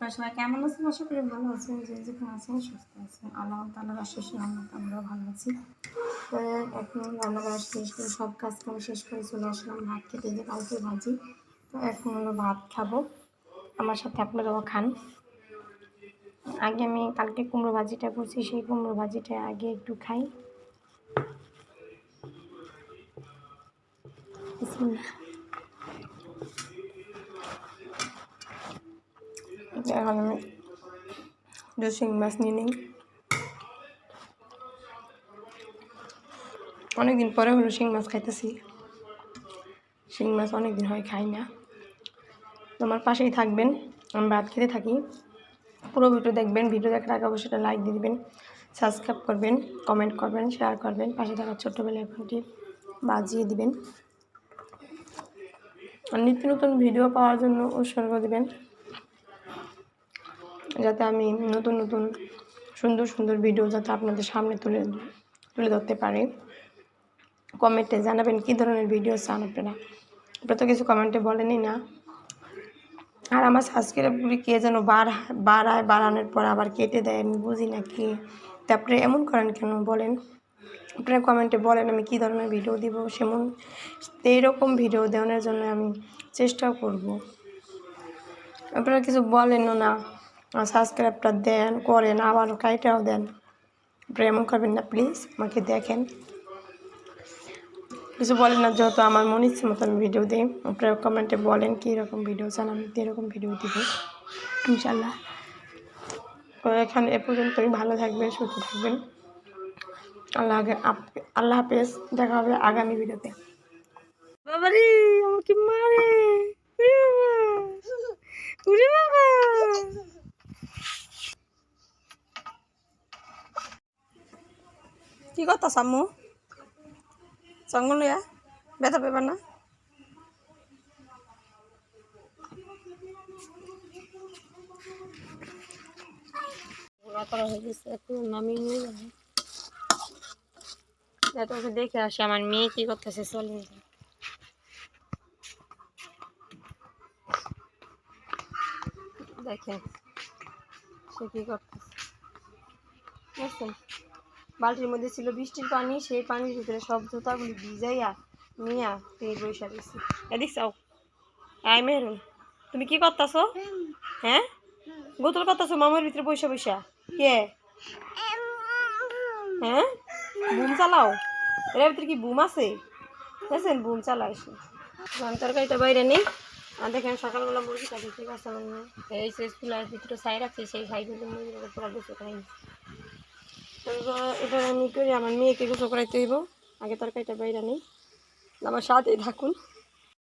আপনারা সবাই কেমন আছেন? আশা করি ভালো আছেন। যে যেখানে আছেন, সুস্থ আছেন। আল্লাহ তালার আশেষ রহমত আমরাও ভালো আছি। তো এখন রান্না করা শেষ করে, সব কাজ কাম শেষ করে চলে আসলাম। ভাত খেতে যে কালকে ভাজি। তো এখন হলো ভাত খাব। আমার সাথে আপনারাও খান। আগে আমি কালকে কুমড়ো ভাজিটা করছি। সেই কুমড়ো ভাজিটা আগে একটু খাই। বিসমিল্লাহ। এখন আমি দু মাছ নিয়ে নিই। অনেকদিন পরে হলো শিং মাছ খাইতেছি। শিং মাছ অনেকদিন হয় খাই না। তোমার পাশেই থাকবেন, আমি ভাত খেতে থাকি। পুরো ভিডিও দেখবেন, ভিডিও দেখার আগে অবশ্যই একটা লাইক দিয়ে দিবেন সাবস্ক্রাইব করবেন কমেন্ট করবেন শেয়ার করবেন, পাশে থাকা ছোট্ট এখনটি বাজিয়ে দিবেন। আর নিত্য নতুন ভিডিও পাওয়ার জন্য উৎসর্গ দিবেন। যাতে আমি নতুন নতুন, সুন্দর সুন্দর ভিডিও যাতে আপনাদের সামনে তুলে তুলে ধরতে পারি। কমেন্টে জানাবেন কী ধরনের ভিডিও চান আপনারা। আপনারা তো কিছু কমেন্টে বলেনই না। আর আমার সাবস্ক্রাইবগুলি কে যেন বাড়ায় বাড়ায়, বাড়ানোর পর আবার কেটে দেয়, আমি বুঝি না কি। তারপরে এমন করেন কেন বলেন? আপনারা কমেন্টে বলেন আমি কী ধরনের ভিডিও দিব, সেমন, এইরকম ভিডিও দেওয়ানোর জন্য আমি চেষ্টাও করব। আপনারা কিছু বলেনও না। সাবস্ক্রাইবটা দেন, করেন আবার কাইটাও দেন। প্রেম করবেন না প্লিজ আমাকে দেখেন। কিছু বলেন না, যেহেতু আমার মনে ইচ্ছে মতো আমি ভিডিও দিই। আপনারা কমেন্টে বলেন কী রকম ভিডিও চান, আমি এরকম ভিডিও দিব। ইনশাল্লাহ তো এখানে এ পর্যন্তই, ভালো থাকবেন, সুস্থ থাকবেন। আল্লাহ আল্লাহ হাফেজ, দেখা হবে আগামী ভিডিওতে আমাকে মারে। কি কথা সাম্মু সঙ্গ লইয়া ব্যথা পেবার না? দেখে আসি, আমার মেয়ে কি করতেছে, চলে দেখেন, সে কি করতেছে। বালতির মধ্যে ছিল বৃষ্টির পানি, সেই পানির ভিতরে সব জুতাগুলি ভিজাইয়া নিয়া পেয়ে বৈশা এদিক চাও আয় মেহরুন, তুমি কি করতেছো? হ্যাঁ? গোতল করতেছো মামার ভিতরে বৈশা বৈশা কে? হ্যাঁ? বুম চালাও? এর ভিতরে কি বুম আছে? দেখছেন, বুম চালায় সে। তরকারিটা বাইরে নেই। আর দেখেন, সকালবেলা মুরগিটাকে ঠিক আছে। এই স্কুলের ভিতরে সাই রাখছে, সেই সাইগুলো মুরগিটাকে পুরো গুছো খাইনি এবার আমি করি আমার মেয়েকে গোসল করাইতে হইব। আগে তরকারিটা বাইরে নেই। আমার সাথেই থাকুন।